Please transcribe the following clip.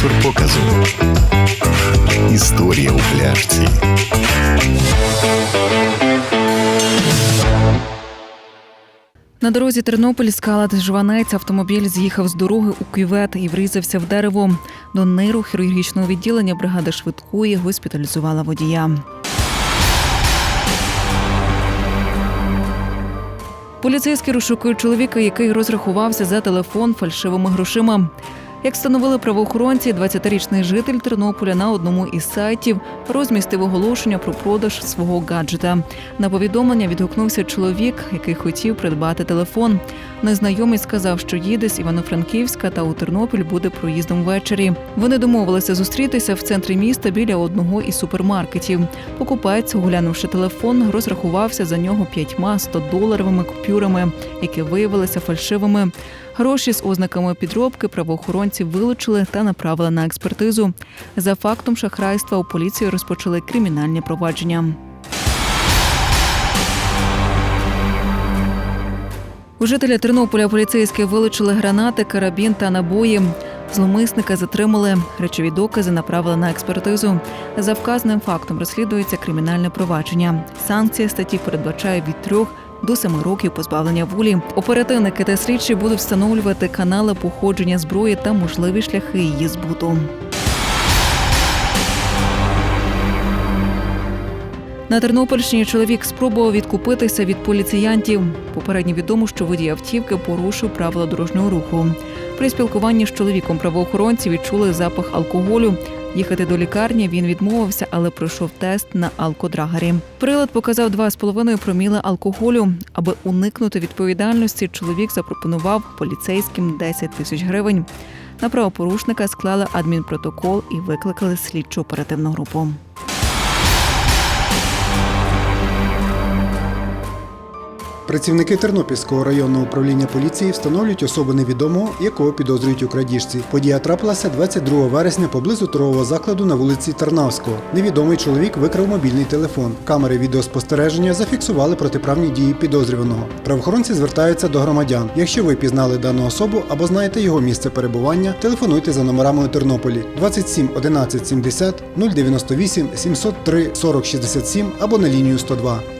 Спонсор показу. Історія у пляшці. На дорозі Тернопіль скалат Жванець автомобіль з'їхав з дороги у кювет і врізався в дерево. До ниру хірургічного відділення бригада швидкої госпіталізувала водія. Поліцейські розшукують чоловіка, який розрахувався за телефон фальшивими грошима. Як встановили правоохоронці, 20-річний житель Тернополя на одному із сайтів розмістив оголошення про продаж свого гаджета. На повідомлення відгукнувся чоловік, який хотів придбати телефон. Незнайомець сказав, що їде з Івано-Франківська та у Тернопіль буде проїздом ввечері. Вони домовилися зустрітися в центрі міста біля одного із супермаркетів. Покупець, оглянувши телефон, розрахувався за нього п'ятьма 100-доларовими купюрами, які виявилися фальшивими. Гроші з ознаками підробки правоохоронці вилучили та направили на експертизу. За фактом шахрайства у поліції розпочали кримінальні провадження. У жителя Тернополя поліцейські вилучили гранати, карабін та набої. Зломисника затримали. Речові докази направили на експертизу. За вказаним фактом розслідується кримінальне провадження. Санкція статті передбачає від трьох до семи років позбавлення волі. Оперативники та слідчі будуть встановлювати канали походження зброї та можливі шляхи її збуту. На Тернопільщині чоловік спробував відкупитися від поліціянтів. Попередньо відомо, що водій автівки порушив правила дорожнього руху. При спілкуванні з чоловіком правоохоронці відчули запах алкоголю. Їхати до лікарні він відмовився, але пройшов тест на алкодрагері. Прилад показав 2,5 проміли алкоголю. Аби уникнути відповідальності, чоловік запропонував поліцейським 10 тисяч гривень. На правопорушника склали адмінпротокол і викликали слідчу оперативну групу. Працівники Тернопільського районного управління поліції встановлюють особу невідомого, якого підозрюють у крадіжці. Подія трапилася 22 вересня поблизу торгового закладу на вулиці Тарнавського. Невідомий чоловік викрав мобільний телефон. Камери відеоспостереження зафіксували протиправні дії підозрюваного. Правоохоронці звертаються до громадян. Якщо ви пізнали дану особу або знаєте його місце перебування, телефонуйте за номерами у Тернополі 27 11 70 098 703 40 67 або на лінію 102.